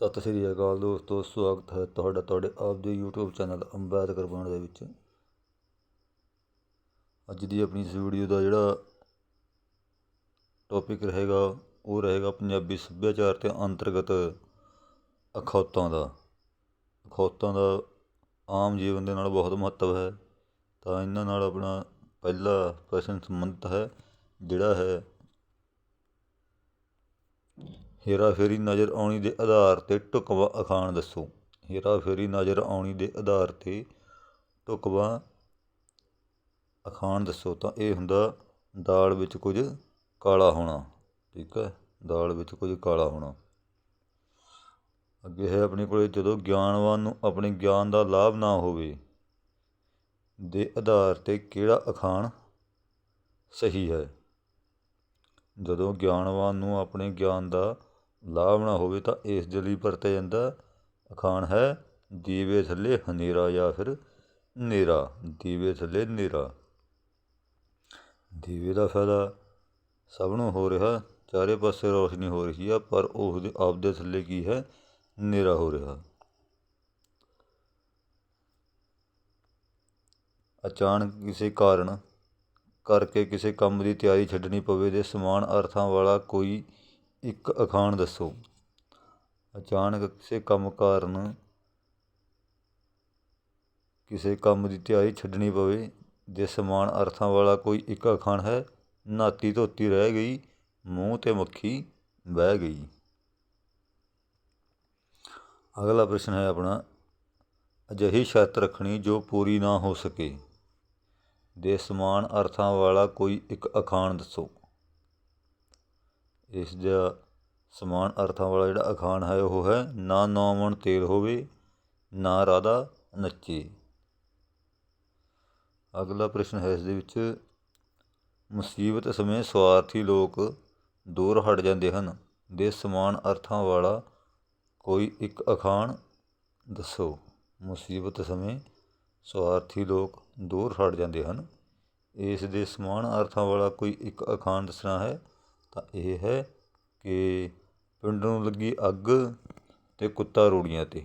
ਸਤਿ ਸ਼੍ਰੀ ਅਕਾਲ ਦੋਸਤੋ, ਸਵਾਗਤ ਹੈ ਤੁਹਾਡਾ ਤੁਹਾਡੇ ਆਪ ਦੇ YouTube ਚੈਨਲ ਅੰਬੇਦਕਰ ਬਣ ਦੇ ਵਿੱਚ। ਅੱਜ ਦੀ ਆਪਣੀ ਇਸ ਵੀਡੀਓ ਦਾ ਜਿਹੜਾ ਟੌਪਿਕ ਰਹੇਗਾ, ਉਹ ਰਹੇਗਾ ਪੰਜਾਬੀ ਸੱਭਿਆਚਾਰ ਤੇ ਅੰਤਰਗਤ ਅਖੌਤਾਂ ਦਾ। ਅਖੌਤਾਂ ਦਾ ਆਮ ਜੀਵਨ ਦੇ ਨਾਲ ਬਹੁਤ ਮਹੱਤਵ ਹੈ। ਤਾਂ ਇਹਨਾਂ ਨਾਲ ਆਪਣਾ ਪਹਿਲਾ ਪ੍ਰਸ਼ਨ ਸੰਬੰਧਿਤ ਹੈ, ਜਿਹੜਾ ਹੈ ਹੇਰਾ ਫੇਰੀ ਨਜ਼ਰ ਆਉਣੀ ਦੇ ਆਧਾਰ 'ਤੇ ਢੁਕਵਾਂ ਅਖਾਣ ਦੱਸੋ। ਹੇਰਾ ਫੇਰੀ ਨਜ਼ਰ ਆਉਣੀ ਦੇ ਆਧਾਰ 'ਤੇ ਢੁਕਵਾਂ ਅਖਾਣ ਦੱਸੋ ਤਾਂ ਇਹ ਹੁੰਦਾ ਦਾਲ ਵਿੱਚ ਕੁਝ ਕਾਲਾ ਹੋਣਾ। ਠੀਕ ਹੈ, ਦਾਲ ਵਿੱਚ ਕੁਝ ਕਾਲਾ ਹੋਣਾ। ਅੱਗੇ ਹੈ ਆਪਣੇ ਕੋਲੇ, ਜਦੋਂ ਗਿਆਨਵਾਨ ਨੂੰ ਆਪਣੇ ਗਿਆਨ ਦਾ ਲਾਭ ਨਾ ਹੋਵੇ ਦੇ ਆਧਾਰ 'ਤੇ ਕਿਹੜਾ ਅਖਾਣ ਸਹੀ ਹੈ? ਜਦੋਂ ਗਿਆਨਵਾਨ ਨੂੰ ਆਪਣੇ ਗਿਆਨ ਦਾ ਲਾਭ ਨਾ ਹੋਵੇ ਤਾਂ ਇਸ ਦੇ ਲਈ ਵਰਤਿਆ ਜਾਂਦਾ ਅਖਾਣ ਹੈ, ਦੀਵੇ ਥੱਲੇ ਹਨੇਰਾ ਜਾਂ ਫਿਰ ਹਨੇਰਾ ਦੀਵੇ ਥੱਲੇ ਹਨੇਰਾ ਦੀਵੇ ਦਾ ਫਾਇਦਾ ਸਭ ਨੂੰ ਹੋ ਰਿਹਾ, ਚਾਰੇ ਪਾਸੇ ਰੋਸ਼ਨੀ ਹੋ ਰਹੀ ਆ, ਪਰ ਉਸ ਦੇ ਆਪਦੇ ਥੱਲੇ ਕੀ ਹੈ ਹਨੇਰਾ ਹੋ ਰਿਹਾ। ਅਚਾਨਕ ਕਿਸੇ ਕਾਰਨ ਕਰਕੇ ਕਿਸੇ ਕੰਮ ਦੀ ਤਿਆਰੀ ਛੱਡਣੀ ਪਵੇ ਦੇ ਸਮਾਨ ਅਰਥਾਂ ਵਾਲਾ ਕੋਈ ਇੱਕ ਅਖਾਣ ਦੱਸੋ। ਅਚਾਨਕ ਕਿਸੇ ਕੰਮ ਕਾਰਨ ਕਿਸੇ ਕੰਮ ਦੀ ਤਿਆਰੀ ਛੱਡਣੀ ਪਵੇ ਦੇ ਸਮਾਨ ਅਰਥਾਂ ਵਾਲਾ ਕੋਈ ਇੱਕ ਅਖਾਣ ਹੈ, ਨਾਤੀ ਧੋਤੀ ਰਹਿ ਗਈ, ਮੂੰਹ ਤੇ ਮੱਖੀ ਬਹਿ ਗਈ। ਅਗਲਾ ਪ੍ਰਸ਼ਨ ਹੈ ਆਪਣਾ, ਅਜਿਹੀ ਸ਼ਰਤ ਰੱਖਣੀ ਜੋ ਪੂਰੀ ਨਾ ਹੋ ਸਕੇ। ਦੇ ਸਮਾਨ ਅਰਥਾਂ ਵਾਲਾ ਕੋਈ ਇੱਕ ਅਖਾਣ ਦੱਸੋ। ਇਸ ਦਾ ਸਮਾਨ ਅਰਥਾਂ ਵਾਲਾ ਜਿਹੜਾ ਅਖਾਣ ਹੈ, ਉਹ ਹੈ ਨਾ ਨੌਵਣ ਤੇਲ ਹੋਵੇ, ਨਾ ਰਾਧਾ ਨੱਚੇ। ਅਗਲਾ ਪ੍ਰਸ਼ਨ ਹੈ ਇਸ ਦੇ ਵਿੱਚ, ਮੁਸੀਬਤ ਸਮੇਂ ਸਵਾਰਥੀ ਲੋਕ ਦੂਰ ਹਟ ਜਾਂਦੇ ਹਨ, ਦੇ ਸਮਾਨ ਅਰਥਾਂ ਵਾਲਾ ਕੋਈ ਇੱਕ ਅਖਾਣ ਦੱਸੋ। ਮੁਸੀਬਤ ਸਮੇਂ ਸਵਾਰਥੀ ਲੋਕ ਦੂਰ ਹਟ ਜਾਂਦੇ ਹਨ, ਇਸ ਦੇ ਸਮਾਨ ਅਰਥਾਂ ਵਾਲਾ ਕੋਈ ਇੱਕ ਅਖਾਣ ਦੱਸਣਾ ਹੈ ਤਾਂ ਇਹ ਹੈ ਕਿ ਪਿੰਡ ਨੂੰ ਲੱਗੀ ਅੱਗ ਅਤੇ ਕੁੱਤਾ ਰੂੜੀਆਂ ਤੇ।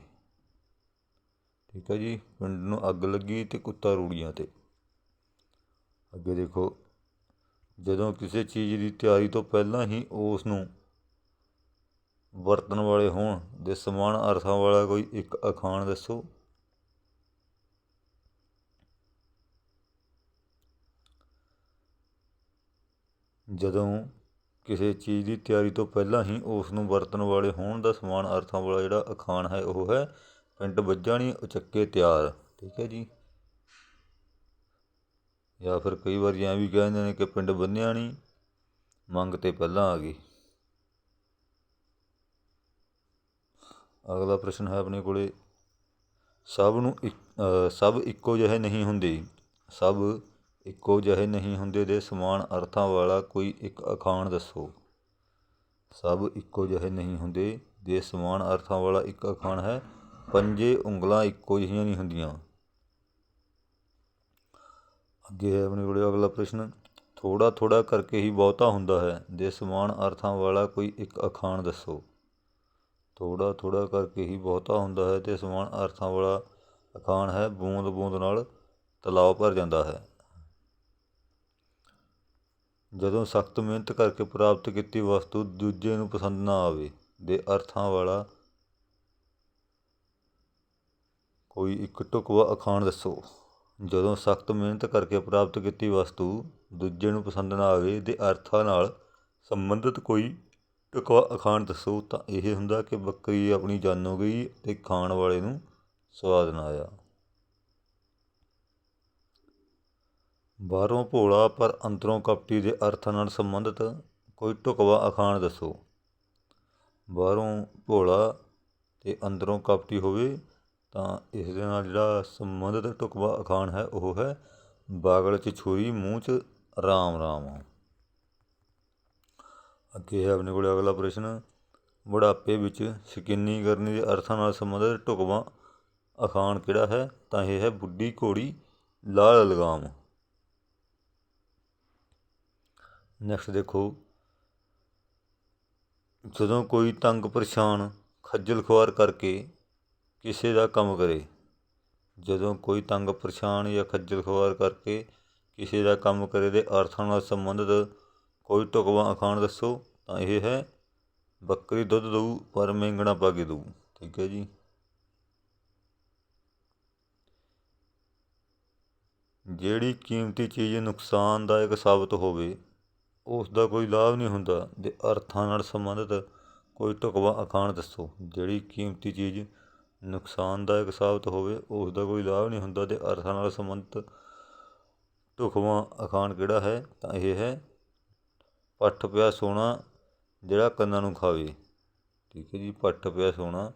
ਠੀਕ ਹੈ ਜੀ, ਪਿੰਡ ਨੂੰ ਅੱਗ ਲੱਗੀ ਅਤੇ ਕੁੱਤਾ ਰੂੜੀਆਂ ਤੇ। ਅੱਗੇ ਦੇਖੋ, ਜਦੋਂ ਕਿਸੇ ਚੀਜ਼ ਦੀ ਤਿਆਰੀ ਤੋਂ ਪਹਿਲਾਂ ਹੀ ਉਸ ਨੂੰ ਵਰਤਣ ਵਾਲੇ ਹੋਣ ਦੇ ਸਮਾਨ ਅਰਥਾਂ ਵਾਲਾ ਕੋਈ ਇੱਕ ਅਖਾਣ ਦੱਸੋ। ਜਦੋਂ ਕਿਸੇ ਚੀਜ਼ ਦੀ ਤਿਆਰੀ ਤੋਂ ਪਹਿਲਾਂ ਹੀ ਉਸ ਨੂੰ ਵਰਤਣ ਵਾਲੇ ਹੋਣ ਦਾ ਸਮਾਨ ਅਰਥਾਂ ਵਾਲਾ ਜਿਹੜਾ ਅਖਾਣ ਹੈ, ਉਹ ਹੈ ਪਿੰਡ ਵੱਜਾਣੀ ਉਚੱਕੇ ਤਿਆਰ। ਠੀਕ ਹੈ ਜੀ। ਜਾਂ ਫਿਰ ਕਈ ਵਾਰ ਐਂ ਵੀ ਕਹਿੰਦੇ ਨੇ ਕਿ ਪਿੰਡ ਬੰਨਿਆ ਨਹੀਂ ਮੰਗ ਤੇ ਪਹਿਲਾਂ ਆ ਗਈ। ਅਗਲਾ ਪ੍ਰਸ਼ਨ ਹੈ ਆਪਣੇ ਕੋਲੇ। ਸਭ ਨੂੰ ਸਭ ਇੱਕੋ ਜਿਹੇ ਨਹੀਂ ਹੁੰਦੇ। ਸਭ ਇੱਕੋ ਜਿਹੇ ਨਹੀਂ ਹੁੰਦੇ ਦੇ ਸਮਾਨ ਅਰਥਾਂ ਵਾਲਾ ਕੋਈ ਇੱਕ ਅਖਾਣ ਦੱਸੋ। ਸਭ ਇੱਕੋ ਜਿਹੇ ਨਹੀਂ ਹੁੰਦੇ ਦੇ ਸਮਾਨ ਅਰਥਾਂ ਵਾਲਾ ਇੱਕ ਅਖਾਣ ਹੈ, ਪੰਜੇ ਉਂਗਲਾਂ ਇੱਕੋ ਜਿਹੀਆਂ ਨਹੀਂ ਹੁੰਦੀਆਂ। ਅੱਗੇ ਹੈ ਆਪਣੇ ਕੋਲ ਅਗਲਾ ਪ੍ਰਸ਼ਨ ਥੋੜਾ ਥੋੜਾ ਕਰਕੇ ਹੀ ਬਹੁਤਾ ਹੁੰਦਾ ਹੈ, ਦੇ ਸਮਾਨ ਅਰਥਾਂ ਵਾਲਾ ਕੋਈ ਇੱਕ ਅਖਾਣ ਦੱਸੋ। ਥੋੜਾ ਥੋੜਾ ਕਰਕੇ ਹੀ ਬਹੁਤਾ ਹੁੰਦਾ ਹੈ, ਤੇ ਸਮਾਨ ਅਰਥਾਂ ਵਾਲਾ ਅਖਾਣ ਹੈ, ਬੂੰਦ ਬੂੰਦ ਨਾਲ ਤਲਾਅ ਭਰ ਜਾਂਦਾ ਹੈ। ਜਦੋਂ ਸਖਤ ਮਿਹਨਤ ਕਰਕੇ ਪ੍ਰਾਪਤ ਕੀਤੀ ਵਸਤੂ ਦੂਜੇ ਨੂੰ ਪਸੰਦ ਨਾ ਆਵੇ, ਦੇ ਅਰਥਾਂ ਵਾਲਾ ਕੋਈ ਇੱਕ ਟੁਕਵਾ ਅਖਾਣ ਦੱਸੋ। ਜਦੋਂ ਸਖਤ ਮਿਹਨਤ ਕਰਕੇ ਪ੍ਰਾਪਤ ਕੀਤੀ ਵਸਤੂ ਦੂਜੇ ਨੂੰ ਪਸੰਦ ਨਾ ਆਵੇ, ਦੇ ਅਰਥਾਂ ਨਾਲ ਸੰਬੰਧਿਤ ਕੋਈ ਟੁਕਵਾ ਅਖਾਣ ਦੱਸੋ, ਤਾਂ ਇਹ ਹੁੰਦਾ ਕਿ ਬੱਕਰੀ ਆਪਣੀ ਜਾਨੋ ਗਈ ਤੇ ਖਾਣ ਵਾਲੇ ਨੂੰ ਸਵਾਦ ਨਾ ਆਇਆ। ਬਾਹਰੋਂ ਭੋਲਾ ਪਰ ਅੰਦਰੋਂ ਕਪਟੀ ਦੇ ਅਰਥਾਂ ਨਾਲ ਸੰਬੰਧਿਤ ਕੋਈ ਢੁਕਵਾਂ ਅਖਾਣ ਦੱਸੋ। ਬਾਹਰੋਂ ਭੋਲਾ ਅਤੇ ਅੰਦਰੋਂ ਕਪਟੀ ਹੋਵੇ ਤਾਂ ਇਸ ਦੇ ਨਾਲ ਜਿਹੜਾ ਸੰਬੰਧਿਤ ਢੁਕਵਾਂ ਅਖਾਣ ਹੈ ਉਹ ਹੈ ਬਾਗਲ 'ਚ ਛੁਰੀ, ਮੂੰਹ 'ਚ ਰਾਮ ਰਾਮ। ਅੱਗੇ ਹੈ ਆਪਣੇ ਕੋਲ ਅਗਲਾ ਪ੍ਰਸ਼ਨ। ਬੁਢਾਪੇ ਵਿੱਚ ਸ਼ਕੀਨੀ ਕਰਨੀ ਦੇ ਅਰਥਾਂ ਨਾਲ ਸੰਬੰਧਿਤ ਢੁਕਵਾਂ ਅਖਾਣ ਕਿਹੜਾ ਹੈ? ਤਾਂ ਇਹ ਹੈ ਬੁੱਢੀ ਘੋੜੀ, ਲਾਲ ਲਗਾਮ। ਨੈਕਸਟ ਦੇਖੋ। ਜਦੋਂ ਕੋਈ ਤੰਗ ਪਰੇਸ਼ਾਨ ਖੱਜਲ ਖੁਆਰ ਕਰਕੇ ਕਿਸੇ ਦਾ ਕੰਮ ਕਰੇ, ਜਦੋਂ ਕੋਈ ਤੰਗ ਪਰੇਸ਼ਾਨ ਜਾਂ ਖੱਜਲ ਖੁਆਰ ਕਰਕੇ ਕਿਸੇ ਦਾ ਕੰਮ ਕਰੇ ਦੇ ਅਰਥਾਂ ਨਾਲ ਸੰਬੰਧਿਤ ਕੋਈ ਢੁਕਵਾਂ ਅਖਾਣ ਦੱਸੋ, ਤਾਂ ਇਹ ਹੈ, ਬੱਕਰੀ ਦੁੱਧ ਦਊ, ਪਰ ਮੇਂਗਣਾ ਪਾ ਕੇ ਦਊ। ਠੀਕ ਹੈ ਜੀ। ਜਿਹੜੀ ਕੀਮਤੀ ਚੀਜ਼ ਨੁਕਸਾਨਦਾਇਕ ਸਾਬਤ ਹੋਵੇ ਉਸ ਦਾ ਕੋਈ ਲਾਭ ਨਹੀਂ ਹੁੰਦਾ। ਦੇ ਅਰਥਾਂ ਨਾਲ ਸੰਬੰਧਿਤ ਕੋਈ ਢੁਕਵਾਂ ਅਖਾਣ ਦੱਸੋ। ਜਿਹੜੀ ਕੀਮਤੀ ਚੀਜ਼ ਨੁਕਸਾਨਦਾਇਕ ਸਾਬਤ ਹੋਵੇ ਉਸ ਦਾ ਕੋਈ ਲਾਭ ਨਹੀਂ ਹੁੰਦਾ। ਤੇ ਅਰਥਾਂ ਨਾਲ ਸੰਬੰਧਿਤ ਢੁਕਵਾਂ ਅਖਾਣ ਕਿਹੜਾ ਹੈ? ਤਾਂ ਇਹ ਹੈ, ਪੱਠ ਪਿਆ ਸੋਨਾ ਜਿਹੜਾ ਕੰਨਾਂ ਨੂੰ ਖਾਵੇ। ਠੀਕ ਹੈ ਜੀ, ਪੱਠ ਪਿਆ ਸੋਨਾ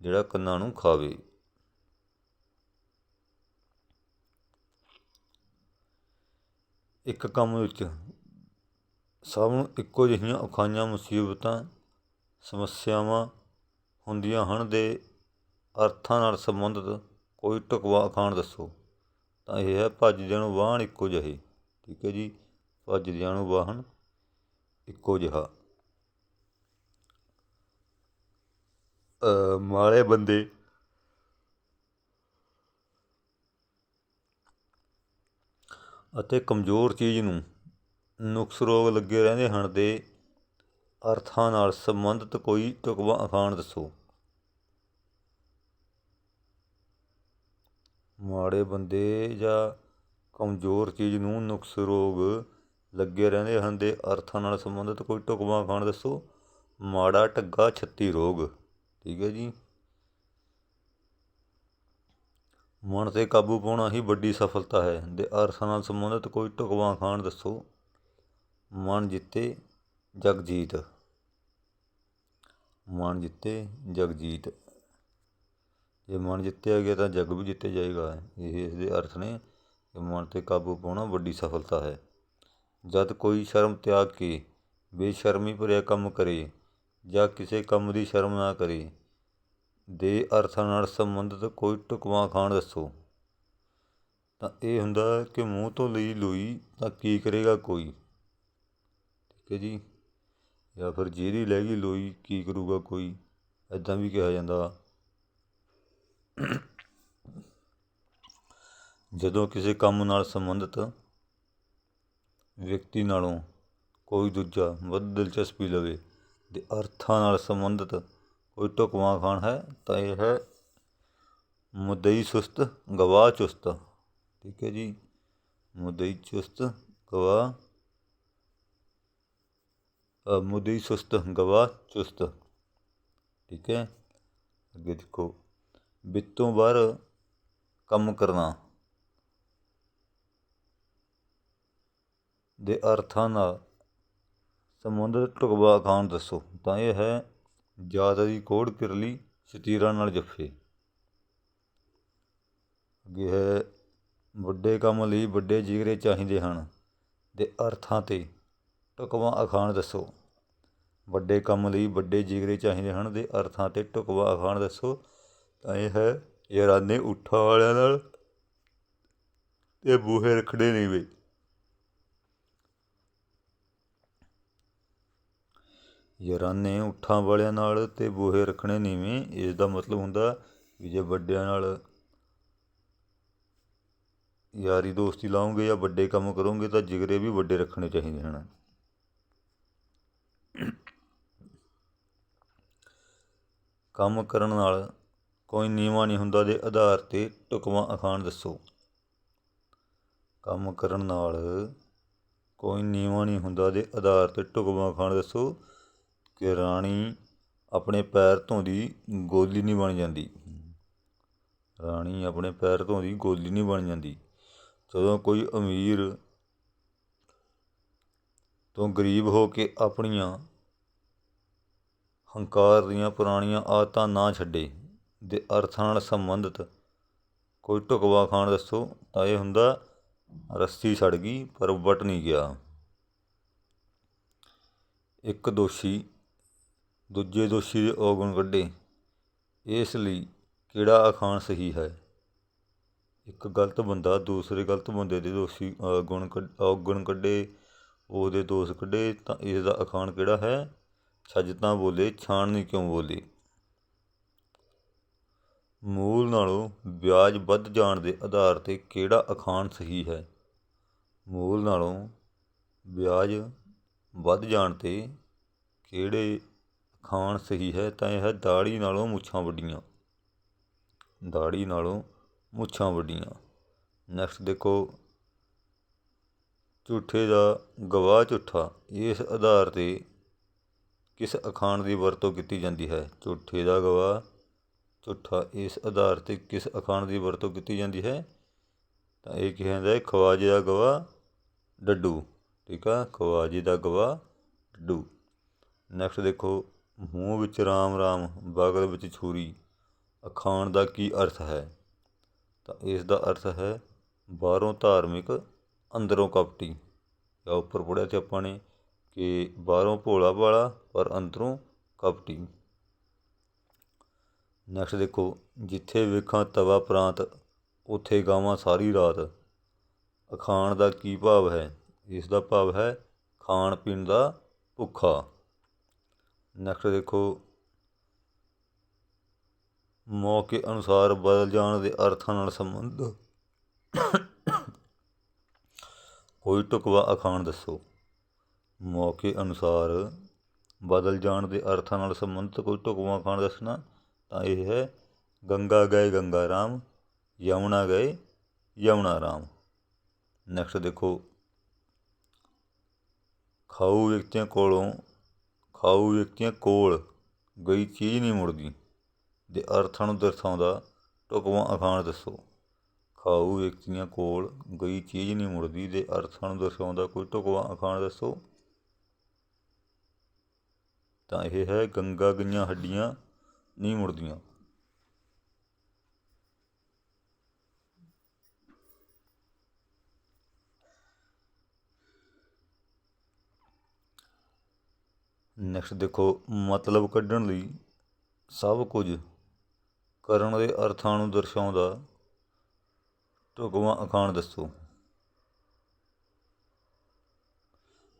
ਜਿਹੜਾ ਕੰਨਾਂ ਨੂੰ ਖਾਵੇ। ਇੱਕ ਕੰਮ ਵਿੱਚ ਸਭ ਨੂੰ ਇੱਕੋ ਜਿਹੀਆਂ ਔਖਾਈਆਂ, ਮੁਸੀਬਤਾਂ, ਸਮੱਸਿਆਵਾਂ ਹੁੰਦੀਆਂ ਹਨ ਦੇ ਅਰਥਾਂ ਨਾਲ ਸੰਬੰਧਿਤ ਕੋਈ ਢੁਕਵਾਂ ਅਖਾਣ ਦੱਸੋ। ਤਾਂ ਇਹ ਹੈ ਭੱਜਦਿਆਂ ਨੂੰ ਵਾਹਣ ਇੱਕੋ ਜਿਹੇ। ਠੀਕ ਹੈ ਜੀ ਭੱਜਦਿਆਂ ਨੂੰ ਵਾਹਣ ਇੱਕੋ ਜਿਹਾ। ਮਾੜੇ ਬੰਦੇ ਅਤੇ ਕਮਜ਼ੋਰ ਚੀਜ਼ ਨੂੰ ਨੁਕਸ ਰੋਗ ਲੱਗੇ ਰਹਿੰਦੇ ਹਨ ਦੇ ਅਰਥਾਂ ਨਾਲ ਸੰਬੰਧਿਤ ਕੋਈ ਢੁਕਵਾਂ ਅਖਾਣ ਦੱਸੋ। ਮਾੜੇ ਬੰਦੇ ਜਾਂ ਕਮਜ਼ੋਰ ਚੀਜ਼ ਨੂੰ ਨੁਕਸ ਰੋਗ ਲੱਗੇ ਰਹਿੰਦੇ ਹਨ ਦੇ ਅਰਥਾਂ ਨਾਲ ਸੰਬੰਧਿਤ ਕੋਈ ਢੁਕਵਾਂ ਅਖਾਣ ਦੱਸੋ। ਮਾੜਾ ਢੱਗਾ ਛੱਤੀ ਰੋਗ, ਠੀਕ ਹੈ ਜੀ। ਮਨ 'ਤੇ ਕਾਬੂ ਪਾਉਣਾ ਹੀ ਵੱਡੀ ਸਫਲਤਾ ਹੈ ਦੇ ਅਰਥਾਂ ਨਾਲ ਸੰਬੰਧਿਤ ਕੋਈ ਢੁਕਵਾਂ ਖਾਣ ਦੱਸੋ। ਮਨ ਜਿੱਤੇ ਜਗ ਜੀਤ ਮਨ ਜਿੱਤੇ ਜਗ ਜੀਤ ਜੇ ਮਨ ਜਿੱਤਿਆ ਗਿਆ ਤਾਂ ਜਗ ਵੀ ਜਿੱਤਿਆ ਜਾਏਗਾ। ਇਹ ਇਸ ਦੇ ਅਰਥ ਨੇ ਕਿ ਮਨ 'ਤੇ ਕਾਬੂ ਪਾਉਣਾ ਵੱਡੀ ਸਫਲਤਾ ਹੈ। ਜਦ ਕੋਈ ਸ਼ਰਮ ਤਿਆਗ ਕੇ ਬੇਸ਼ਰਮੀ ਭਰਿਆ ਕੰਮ ਕਰੇ ਜਾਂ ਕਿਸੇ ਕੰਮ ਦੀ ਸ਼ਰਮ ਨਾ ਕਰੇ, ਦੇ ਅਰਥਾਂ ਨਾਲ ਸੰਬੰਧਿਤ ਕੋਈ ਢੁਕਵਾਂ ਖਾਣ ਦੱਸੋ। ਤਾਂ ਇਹ ਹੁੰਦਾ ਕਿ ਮੂੰਹ ਤੋਂ ਲਈ ਲੋਈ ਤਾਂ ਕੀ ਕਰੇਗਾ ਕੋਈ? ਠੀਕ ਹੈ ਜੀ ਜਾਂ ਫਿਰ ਜਿਹਦੀ ਲੈ ਗਈ ਲੋਈ, ਕੀ ਕਰੂਗਾ ਕੋਈ? ਇੱਦਾਂ ਵੀ ਕਿਹਾ ਜਾਂਦਾ। ਜਦੋਂ ਕਿਸੇ ਕੰਮ ਨਾਲ ਸੰਬੰਧਿਤ ਵਿਅਕਤੀ ਨਾਲੋਂ ਕੋਈ ਦੂਜਾ ਵੱਧ ਦਿਲਚਸਪੀ ਲਵੇ ਦੇ ਅਰਥਾਂ ਨਾਲ ਸੰਬੰਧਿਤ ਕੋਈ ਢੁਕਵਾਂ ਖਾਣ ਹੈ, ਤਾਂ ਇਹ ਹੈ ਮੁਦਈ ਸੁਸਤ, ਗਵਾਹ ਚੁਸਤ। ਠੀਕ ਹੈ ਜੀ? ਮੁਦਈ ਚੁਸਤ, ਗਵਾਹ ਮੁਦੀ ਸੁਸਤ ਗਵਾਹ ਚੁਸਤ। ਠੀਕ ਹੈ? ਅੱਗੇ ਦੇਖੋ ਬਿੱਤੋਂ ਬਾਹਰ ਕੰਮ ਕਰਨਾ ਦੇ ਅਰਥਾਂ ਨਾਲ ਸੰਬੰਧਿਤ ਢੁਕਵਾਂ ਅਖਾਣ ਦੱਸੋ, ਤਾਂ ਇਹ ਹੈ ਜਾਤ ਦੀ ਕੋੜ ਕਿਰਲੀ ਸ਼ਤੀਰਾਂ ਨਾਲ ਜੱਫੇ। ਅੱਗੇ ਹੈ, ਵੱਡੇ ਕੰਮ ਲਈ ਵੱਡੇ ਜਿਗਰੇ ਚਾਹੀਦੇ ਹਨ ਦੇ ਅਰਥਾਂ 'ਤੇ ਢੁਕਵਾਂ ਅਖਾਣ ਦੱਸੋ। ਵੱਡੇ ਕੰਮ ਲਈ ਵੱਡੇ ਜਿਗਰੇ ਚਾਹੀਦੇ ਹਨ ਦੇ ਅਰਥਾਂ 'ਤੇ ਢੁਕਵਾਂ ਅਖਾਣ ਦੱਸੋ। ਤਾਂ ਇਹ ਹੈ ਯਾਰਾਨੇ ਉਠਾ ਵਾਲਿਆਂ ਨਾਲ ਤੇ ਬੂਹੇ ਰੱਖਣੇ ਨਹੀਂ ਵੇ। ਯਾਰਾਨੇ ਉਠਾਂ ਵਾਲਿਆਂ ਨਾਲ ਤੇ ਬੂਹੇ ਰੱਖਣੇ ਨੀਵੇਂ ਇਸ ਦਾ ਮਤਲਬ ਹੁੰਦਾ ਵੀ ਜੇ ਵੱਡਿਆਂ ਨਾਲ ਯਾਰੀ ਦੋਸਤੀ ਲਾਉਂਗੇ ਜਾਂ ਵੱਡੇ ਕੰਮ ਕਰੋਗੇ ਤਾਂ ਜਿਗਰੇ ਵੀ ਵੱਡੇ ਰੱਖਣੇ ਚਾਹੀਦੇ ਹਨ। ਕੰਮ ਕਰਨ ਨਾਲ ਕੋਈ ਨੀਵਾਂ ਨਹੀਂ ਹੁੰਦਾ ਦੇ ਆਧਾਰ 'ਤੇ ਢੁਕਵਾਂ ਅਖਾਣ ਦੱਸੋ। ਕੰਮ ਕਰਨ ਨਾਲ ਕੋਈ ਨੀਵਾਂ ਨਹੀਂ ਹੁੰਦਾ ਦੇ ਆਧਾਰ 'ਤੇ ਢੁਕਵਾਂ ਅਖਾਣ ਦੱਸੋ ਕਿ ਰਾਣੀ ਆਪਣੇ ਪੈਰ ਧੋਂਦੀ ਗੋਲੀ ਨਹੀਂ ਬਣ ਜਾਂਦੀ। ਰਾਣੀ ਆਪਣੇ ਪੈਰ ਧੋਂਦੀ ਗੋਲੀ ਨਹੀਂ ਬਣ ਜਾਂਦੀ। ਜਦੋਂ ਕੋਈ ਅਮੀਰ ਤੋਂ ਗਰੀਬ ਹੋ ਕੇ ਆਪਣੀਆਂ ਹੰਕਾਰ ਦੀਆਂ ਪੁਰਾਣੀਆਂ ਆਦਤਾਂ ਨਾ ਛੱਡੇ ਦੇ ਅਰਥਾਂ ਨਾਲ ਸੰਬੰਧਿਤ ਕੋਈ ਢੁਕਵਾਂ ਅਖਾਣ ਦੱਸੋ ਤਾਂ ਇਹ ਹੁੰਦਾ, ਰੱਸੀ ਛੜ ਗਈ ਪਰ ਵਟ ਨਹੀਂ ਗਿਆ। ਇੱਕ ਦੋਸ਼ੀ ਦੂਜੇ ਦੋਸ਼ੀ ਦੇ ਔਗਣ ਕੱਢੇ। ਇਸ ਲਈ ਕਿਹੜਾ ਅਖਾਣ ਸਹੀ ਹੈ? ਇੱਕ ਗਲਤ ਬੰਦਾ ਦੂਸਰੇ ਗਲਤ ਬੰਦੇ ਦੇ ਦੋਸ਼ੀ ਗੁਣ ਔਗਣ ਕੱਢੇ, ਉਹਦੇ ਦੋਸ਼ ਕੱਢੇ ਤਾਂ ਇਸ ਦਾ ਅਖਾਣ ਕਿਹੜਾ ਹੈ? ਛੱਜ ਤਾਂ ਬੋਲੇ, ਛਾਣ ਨਹੀਂ ਕਿਉਂ ਬੋਲੇ? ਮੂਲ ਨਾਲੋਂ ਵਿਆਜ ਵੱਧ ਜਾਣ ਦੇ ਆਧਾਰ ਤੇ ਕਿਹੜਾ ਅਖਾਣ ਸਹੀ ਹੈ? ਮੂਲ ਨਾਲੋਂ ਵਿਆਜ ਵੱਧ ਜਾਣ ਤੇ ਕਿਹੜੇ ਅਖਾਣ ਸਹੀ ਹੈ? ਤਾਂ ਇਹ ਹੈ ਦਾੜੀ ਨਾਲੋਂ ਮੁੱਛਾਂ ਵੱਡੀਆਂ। ਦਾੜੀ ਨਾਲੋਂ ਮੁੱਛਾਂ ਵੱਡੀਆਂ। ਨੈਕਸਟ ਦੇਖੋ, ਝੂਠੇ ਦਾ ਗਵਾਹ ਝੂਠਾ। ਇਸ ਆਧਾਰ ਤੇ ਕਿਸ ਅਖਾਣ ਦੀ ਵਰਤੋਂ ਕੀਤੀ ਜਾਂਦੀ ਹੈ? ਝੂਠੇ ਦਾ ਗਵਾਹ। ਝੂਠਾ ਇਸ ਆਧਾਰ ਤੇ ਕਿਸ ਅਖਾਣ ਦੀ ਵਰਤੋਂ ਕੀਤੀ ਜਾਂਦੀ ਹੈ? ਤਾਂ ਇਹ ਕਿਹਾ ਜਾਂਦਾ ਹੈ? ਖਵਾਜੇ ਦਾ ਗਵਾਹ, ਡੱਡੂ। ਠੀਕ ਆ? ਖਵਾਜੇ ਦਾ ਗਵਾਹ, ਡੱਡੂ। ਨੈਕਸਟ ਦੇਖੋ, ਮੂੰਹ ਵਿੱਚ ਰਾਮ ਰਾਮ, ਬਗਲ ਵਿੱਚ ਛੁਰੀ। ਅਖਾਣ ਦਾ ਕੀ ਅਰਥ ਹੈ? ਤਾਂ ਇਸ ਦਾ ਅਰਥ ਹੈ, ਬਾਹਰੋਂ ਧਾਰਮਿਕ, ਅੰਦਰੋਂ ਕਪਟੀ। ਜਾਂ ਉੱਪਰ ਪੜਿਆ ਸੀ ਆਪਾਂ ਨੇ। ਕਿ ਬਾਹਰੋਂ ਭੋਲਾ ਭਾਲਾ ਪਰ ਅੰਦਰੋਂ ਕਪਟੀ। ਨੈਕਸਟ ਦੇਖੋ, ਜਿੱਥੇ ਵੇਖਾਂ ਤਵਾ ਪ੍ਰਾਂਤ, ਉੱਥੇ ਗਾਵਾਂ ਸਾਰੀ ਰਾਤ। ਅਖਾਣ ਦਾ ਕੀ ਭਾਵ ਹੈ? ਇਸ ਦਾ ਭਾਵ ਹੈ ਖਾਣ ਪੀਣ ਦਾ ਭੁੱਖਾ। ਨੈਕਸਟ ਦੇਖੋ, ਮੌਕੇ ਅਨੁਸਾਰ ਬਦਲ ਜਾਣ ਦੇ ਅਰਥਾਂ ਨਾਲ ਸੰਬੰਧ। ਕੋਈ ਟੁਕਵਾ ਅਖਾਣ ਦੱਸੋ। ਮੌਕੇ ਅਨੁਸਾਰ ਬਦਲ ਜਾਣ ਦੇ ਅਰਥਾਂ ਨਾਲ ਸੰਬੰਧਿਤ ਕੋਈ ਢੁਕਵਾਂ ਅਖਾਣ ਦੱਸਣਾ ਤਾਂ ਇਹ ਹੈ, ਗੰਗਾ ਗਏ ਗੰਗਾ ਰਾਮ, ਯਮੁਨਾ ਗਏ ਯਮੁਨਾ ਰਾਮ। ਨੈਕਸਟ ਦੇਖੋ, ਖਾਊ ਵਿਅਕਤੀਆਂ ਕੋਲੋਂ, ਖਾਊ ਵਿਅਕਤੀਆਂ ਕੋਲ ਗਈ ਚੀਜ਼ ਨਹੀਂ ਮੁੜਦੀ। ਦੇ ਅਰਥਾਂ ਨੂੰ ਦਰਸਾਉਂਦਾ ਢੁਕਵਾਂ ਅਖਾਣ ਦੱਸੋ। ਖਾਊ ਵਿਅਕਤੀਆਂ ਕੋਲ ਗਈ ਚੀਜ਼ ਨਹੀਂ ਮੁੜਦੀ। ਦੇ ਅਰਥਾਂ ਨੂੰ ਦਰਸਾਉਂਦਾ ਕੋਈ ਢੁਕਵਾਂ ਅਖਾਣ ਦੱਸੋ। ਤਾਂ ਇਹ ਹੈ ਗੰਗਾ ਗਈਆਂ ਹੱਡੀਆਂ ਨਹੀਂ ਮੁੜਦੀਆਂ। ਨੈਕਸਟ ਦੇਖੋ, ਮਤਲਬ ਕੱਢਣ ਲਈ ਸਭ ਕੁਝ ਕਰਨ ਦੇ ਅਰਥਾਂ ਨੂੰ ਦਰਸਾਉਂਦਾ ਢੁਕਵਾਂ ਅਖਾਣ ਦੱਸੋ।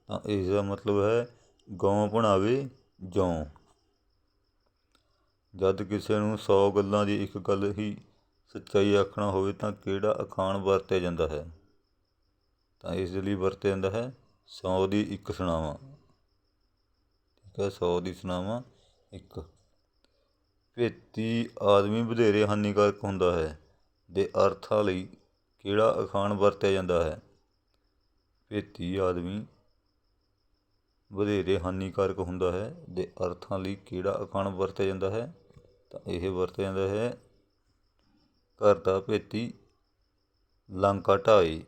ਤਾਂ ਇਸ ਦਾ ਮਤਲਬ ਹੈ ਗਊ ਬਣਾਵੇ ਜੌਂ ਜਦ ਕਿਸੇ ਨੂੰ 100 ਗੱਲਾਂ ਦੀ ਇੱਕ ਗੱਲ ਹੀ ਸੱਚਾਈ ਆਖਣਾ ਹੋਵੇ ਤਾਂ ਕਿਹੜਾ ਅਖਾਣ ਵਰਤਿਆ ਜਾਂਦਾ ਹੈ? ਤਾਂ ਇਸ ਲਈ ਵਰਤਿਆ ਜਾਂਦਾ ਹੈ 100 ਦੀ ਇੱਕ ਸੁਣਾਵਾਂ। ਠੀਕ ਹੈ 100 ਦੀ ਸੁਣਾਵਾਂ ਇੱਕ। ਭੇਤੀ ਆਦਮੀ ਵਧੇਰੇ ਹਾਨੀਕਾਰਕ ਹੁੰਦਾ ਹੈ ਦੇ ਅਰਥਾਂ ਲਈ ਕਿਹੜਾ ਅਖਾਣ ਵਰਤਿਆ ਜਾਂਦਾ ਹੈ? ਭੇਤੀ ਆਦਮੀ ਵਧੇਰੇ ਹਾਨੀਕਾਰਕ ਹੁੰਦਾ ਹੈ ਦੇ ਅਰਥਾਂ ਲਈ ਕਿਹੜਾ ਅਖਾਣ ਵਰਤਿਆ ਜਾਂਦਾ ਹੈ। ਤਾਂ ਇਹ ਵਰਤਿਆ ਜਾਂਦਾ ਹੈ। ਘਰ ਦਾ ਭੇਤੀ ਲੰਕਾ ਢਾਈ।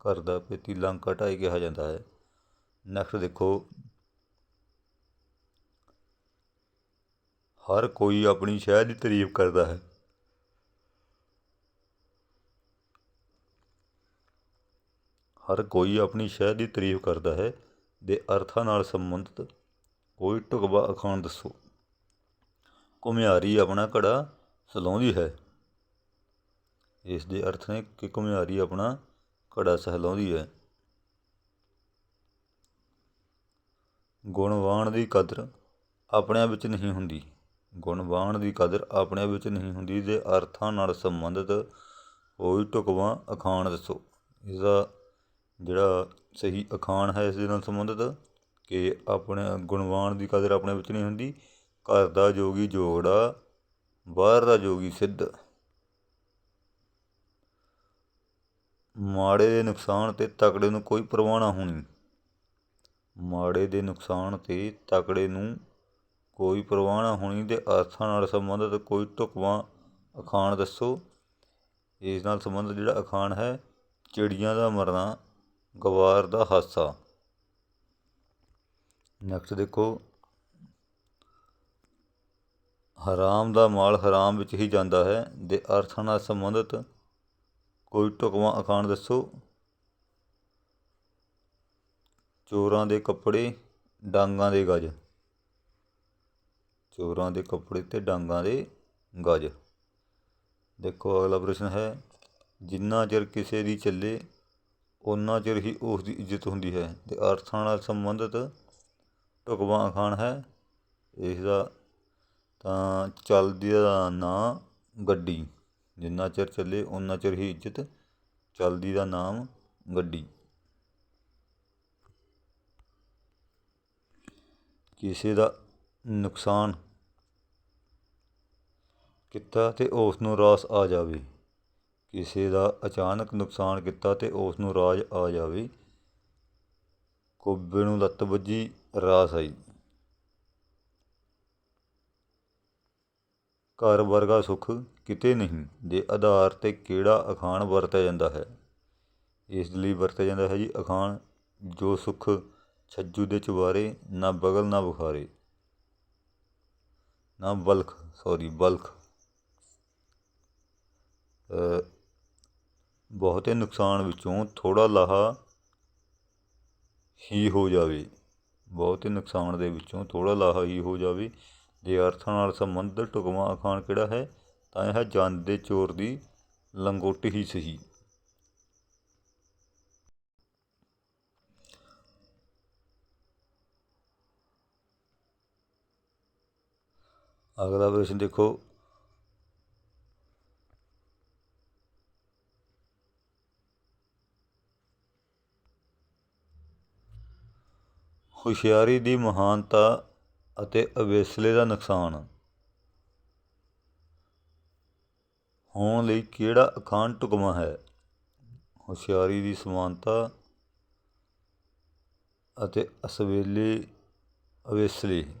ਘਰ ਦਾ ਭੇਤੀ ਲੰਕਾ ਢਾਈ ਕਿਹਾ ਜਾਂਦਾ ਹੈ। ਨੈਕਸਟ ਦੇਖੋ। ਹਰ ਕੋਈ ਆਪਣੀ ਸ਼ਹਿਰ ਦੀ ਤਾਰੀਫ ਕਰਦਾ ਹੈ। ਹਰ ਕੋਈ ਆਪਣੀ ਸ਼ਹਿਰ ਦੀ ਤਾਰੀਫ ਕਰਦਾ ਹੈ। ਦੇ ਅਰਥਾਂ ਨਾਲ ਸੰਬੰਧਿਤ ਕੋਈ ਢੁਕਵਾਂ ਅਖਾਣ ਦੱਸੋ। ਘੁਮਿਆਰੀ ਆਪਣਾ ਘੜਾ ਸਲਾਉਂਦੀ ਹੈ। ਇਸ ਦੇ ਅਰਥ ਨੇ ਕਿ ਘੁਮਿਆਰੀ ਆਪਣਾ ਘੜਾ ਸਹਿਲਾਉਂਦੀ ਹੈ। ਗੁਣਵਾਨ ਦੀ ਕਦਰ ਆਪਣਿਆਂ ਵਿੱਚ ਨਹੀਂ ਹੁੰਦੀ। ਗੁਣਵਾਨ ਦੀ ਕਦਰ ਆਪਣਿਆਂ ਵਿੱਚ ਨਹੀਂ ਹੁੰਦੀ ਦੇ ਅਰਥਾਂ ਨਾਲ ਸੰਬੰਧਿਤ ਕੋਈ ਢੁਕਵਾਂ ਅਖਾਣ ਦੱਸੋ। ਇਸ ਦਾ ਜਿਹੜਾ ਸਹੀ ਅਖਾਣ ਹੈ ਇਸ ਦੇ ਨਾਲ ਸੰਬੰਧਿਤ ਕਿ ਆਪਣੇ ਗੁਣਵਾਨ ਦੀ ਕਦਰ ਆਪਣੇ ਵਿੱਚ ਨਹੀਂ ਹੁੰਦੀ, ਘਰ ਦਾ ਜੋਗੀ ਜੋਗੜਾ, ਬਾਹਰ ਦਾ ਜੋਗੀ ਸਿੱਧ। ਮਾੜੇ ਦੇ ਨੁਕਸਾਨ ਤੇ ਤਕੜੇ ਨੂੰ ਕੋਈ ਪਰਵਾਹ ਨਾ ਹੋਣੀ। ਮਾੜੇ ਦੇ ਨੁਕਸਾਨ ਤੇ ਤਕੜੇ ਨੂੰ ਕੋਈ ਪਰਵਾਹ ਨਾ ਹੋਣੀ ਦੇ ਅਰਥਾਂ ਨਾਲ ਸੰਬੰਧਿਤ ਕੋਈ ਢੁਕਵਾਂ ਅਖਾਣ ਦੱਸੋ। ਇਸ ਨਾਲ ਸੰਬੰਧਿਤ ਜਿਹੜਾ ਅਖਾਣ ਹੈ, ਚਿੜੀਆਂ ਦਾ ਮਰਨਾ ਗਵਾਰ ਦਾ ਹਾਸਾ। ਨੈਕਸਟ ਦੇਖੋ। ਹਰਾਮ ਦਾ ਮਾਲ ਹਰਾਮ ਵਿੱਚ ਹੀ ਜਾਂਦਾ ਹੈ। ਦੇ ਅਰਥਾਂ ਨਾਲ ਸੰਬੰਧਿਤ ਕੋਈ ਢੁਕਵਾਂ ਅਖਾਣ ਦੱਸੋ। ਚੋਰਾਂ ਦੇ ਕੱਪੜੇ, ਡਾਂਗਾਂ ਦੇ ਗਜ। ਚੋਰਾਂ ਦੇ ਕੱਪੜੇ ਤੇ ਡਾਂਗਾਂ ਦੇ ਗਜ। ਦੇਖੋ, ਅਗਲਾ ਪ੍ਰਸ਼ਨ ਹੈ, ਜਿੰਨਾ ਚਿਰ ਕਿਸੇ ਦੀ ਚੱਲੇ ਉਨਾ ਚਿਰ ਹੀ ਉਸ ਦੀ ਇੱਜ਼ਤ ਹੁੰਦੀ ਹੈ ਅਤੇ ਅਰਥਾਂ ਨਾਲ ਸੰਬੰਧਿਤ ਢੁਕਵਾਂ ਅਖਾਣ ਹੈ। ਇਸ ਦਾ ਤਾਂ ਚੱਲਦੀ ਦਾ ਨਾਂ ਗੱਡੀ। ਜਿੰਨਾ ਚਿਰ ਚੱਲੇ ਉਨਾ ਚਿਰ ਹੀ ਇੱਜ਼ਤ। ਚੱਲਦੀ ਦਾ ਨਾਮ ਗੱਡੀ। ਕਿਸੇ ਦਾ ਨੁਕਸਾਨ ਕੀਤਾ ਤੇ ਉਸ ਨੂੰ ਰਾਸ ਆ ਜਾਵੇ। ਕਿਸੇ ਦਾ ਅਚਾਨਕ ਨੁਕਸਾਨ ਕੀਤਾ ਅਤੇ ਉਸ ਨੂੰ ਰਾਜ ਆ ਜਾਵੇ। ਕੁੱਬੇ ਨੂੰ ਲੱਤ ਵੱਜੀ, ਰਾਸ ਆਈ। ਘਰ ਵਰਗਾ ਸੁੱਖ ਕਿਤੇ ਨਹੀਂ, ਦੇ ਆਧਾਰ ਤੇ ਕਿਹੜਾ ਅਖਾਣ ਵਰਤਿਆ ਜਾਂਦਾ ਹੈ? ਇਸ ਲਈ ਵਰਤਿਆ ਜਾਂਦਾ ਹੈ ਜੀ ਅਖਾਣ, ਜੋ ਸੁੱਖ ਛੱਜੂ ਦੇ ਚੁਬਾਰੇ, ਨਾ ਬਗਲ, ਨਾ ਬੁਖਾਰੇ। ਨਾ ਬਲਖ ਸੌਰੀ ਬਲਖ। ਬਹੁਤੇ ਨੁਕਸਾਨ ਵਿੱਚੋਂ ਥੋੜ੍ਹਾ ਲਾਹਾ ਹੀ ਹੋ ਜਾਵੇ। ਬਹੁਤੇ ਨੁਕਸਾਨ ਦੇ ਵਿੱਚੋਂ ਥੋੜ੍ਹਾ ਲਾਹਾ ਹੀ ਹੋ ਜਾਵੇ। ਦੇ ਅਰਥਾਂ ਨਾਲ ਸੰਬੰਧਿਤ ਢੁਕਵਾਂ ਅਖਾਣ ਕਿਹੜਾ ਹੈ, ਤਾਂ ਇਹ ਜੰਦ ਦੇ ਚੋਰ ਦੀ ਲੰਗੋਟ ਹੀ ਸਹੀ। ਅਗਲਾ ਪ੍ਰਸ਼ਨ ਦੇਖੋ। ਹੁਸ਼ਿਆਰੀ ਦੀ ਮਹਾਨਤਾ ਅਤੇ ਅਵੇਸਲੇ ਦਾ ਨੁਕਸਾਨ। ਹੋਣ ਲਈ ਕਿਹੜਾ ਅਖਾਣ ਢੁਕਵਾਂ ਹੈ? ਹੁਸ਼ਿਆਰੀ ਦੀ ਸਮਾਨਤਾ ਅਤੇ ਅਸਵੇਲੇ, ਅਵੇਸਲੇ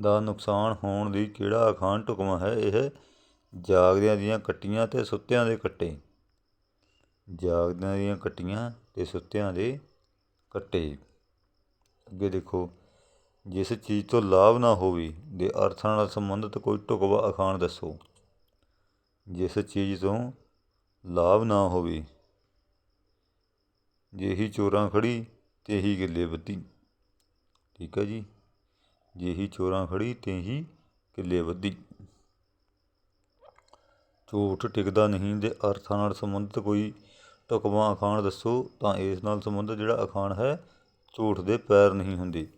ਦਾ ਨੁਕਸਾਨ ਹੋਣ ਲਈ ਕਿਹੜਾ ਅਖਾਣ ਢੁਕਵਾਂ ਹੈ? ਇਹ ਜਾਗਦਿਆਂ ਦੀਆਂ ਕੱਟੀਆਂ ਤੇ ਸੁੱਤਿਆਂ ਦੇ ਕੱਟੇ। ਜਾਗਦਿਆਂ ਦੀਆਂ ਕੱਟੀਆਂ ਤੇ ਸੁੱਤਿਆਂ ਦੇ ਕੱਟੇ। ਅੱਗੇ ਦੇਖੋ, ਜਿਸ ਚੀਜ਼ ਤੋਂ ਲਾਭ ਨਾ ਹੋਵੇ, ਦੇ ਅਰਥਾਂ ਨਾਲ ਸੰਬੰਧਿਤ ਕੋਈ ਢੁਕਵਾਂ ਅਖਾਣ ਦੱਸੋ। ਜਿਸ ਚੀਜ਼ ਤੋਂ ਲਾਭ ਨਾ ਹੋਵੇ ਜਿਹੀ ਚੋਰਾਂ ਖੜੀ ਤੇ ਹੀ ਕਿੱਲੇ ਬੱਧੀ ਠੀਕ ਹੈ ਜੀ? ਜਿਹੀ ਚੋਰਾਂ ਖੜੀ ਤੇ ਹੀ ਕਿੱਲੇ ਬੱਧੀ ਝੂਠ ਟਿਕਦਾ ਨਹੀਂ, ਦੇ ਅਰਥਾਂ ਨਾਲ ਸੰਬੰਧਿਤ ਕੋਈ ਢੁਕਵਾਂ ਅਖਾਣ ਦੱਸੋ, ਤਾਂ ਇਸ ਨਾਲ ਸੰਬੰਧਿਤ ਜਿਹੜਾ ਅਖਾਣ ਹੈ ਝੂਠ ਦੇ ਪੈਰ ਨਹੀਂ ਹੁੰਦੇ।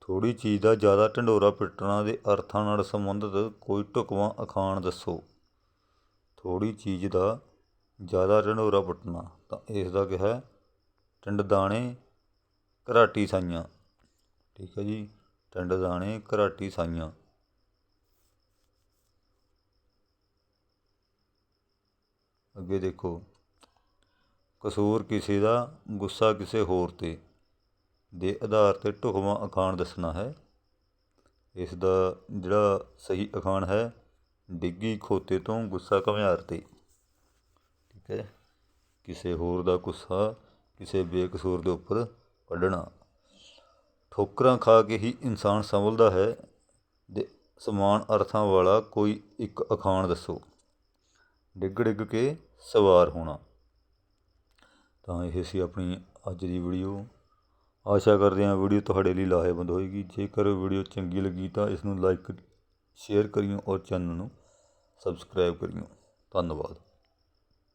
ਥੋੜੀ ਚੀਜ਼ ਦਾ ਜ਼ਿਆਦਾ ਢੰਡੋਰਾ ਪਿੱਟਣਾ ਦੇ ਅਰਥਾਂ ਨਾਲ ਸੰਬੰਧਿਤ ਕੋਈ ਢੁਕਵਾਂ ਅਖਾਣ ਦੱਸੋ। ਥੋੜੀ ਚੀਜ਼ ਦਾ ਜ਼ਿਆਦਾ ਢੰਡੋਰਾ ਪਿੱਟਣਾ ਤਾਂ ਇਸ ਦਾ ਕਿਹਾ ਟਿੰਡ ਦਾਣੇ ਘਰਾਟੀ ਸਾਈਆਂ। ਠੀਕ ਹੈ ਜੀ ਟਿੰਡ ਦਾਣੇ ਘਰਾਟੀ ਸਾਈਆਂ। ਅੱਗੇ ਦੇਖੋ। ਕਸੂਰ ਕਿਸੇ ਦਾ, ਗੁੱਸਾ ਕਿਸੇ ਹੋਰ ਤੇ। ਦੇ ਆਧਾਰ ਤੇ ਢੁਕਵਾਂ ਅਖਾਣ ਦੱਸਣਾ ਹੈ। ਇਸ ਦਾ ਜਿਹੜਾ ਸਹੀ ਅਖਾਣ ਹੈ, ਡਿੱਗੀ ਖੋਤੇ ਤੋਂ ਗੁੱਸਾ ਘਮਿਆਰ ਤੇ। ਠੀਕ ਹੈ। ਕਿਸੇ ਹੋਰ ਦਾ ਗੁੱਸਾ, ਕਿਸੇ ਬੇਕਸੂਰ ਦੇ ਉੱਪਰ ਕੱਢਣਾ ਠੋਕਰਾਂ ਖਾ ਕੇ ਹੀ ਇਨਸਾਨ ਸੰਭਲਦਾ ਹੈ। ਦੇ ਸਮਾਨ ਅਰਥਾਂ ਵਾਲਾ ਕੋਈ ਇੱਕ ਅਖਾਣ ਦੱਸੋ। ਡਿੱਗ ਡਿੱਗ ਕੇ ਸਵਾਰ ਹੋਣਾ। ਤਾਂ ਇਹ ਸੀ ਆਪਣੀ ਅੱਜ ਦੀ ਵੀਡੀਓ। ਆਸ਼ਾ ਕਰਦੇ ਹਾਂ ਵੀਡੀਓ ਤੁਹਾਡੇ ਲਈ ਲਾਹੇਵੰਦ ਹੋਏਗੀ। ਜੇਕਰ ਵੀਡੀਓ ਚੰਗੀ ਲੱਗੀ ਤਾਂ ਇਸ ਨੂੰ ਲਾਈਕ ਸ਼ੇਅਰ ਕਰਿਓ ਔਰ ਚੈਨਲ ਨੂੰ ਸਬਸਕ੍ਰਾਈਬ ਕਰਿਓ। ਧੰਨਵਾਦ।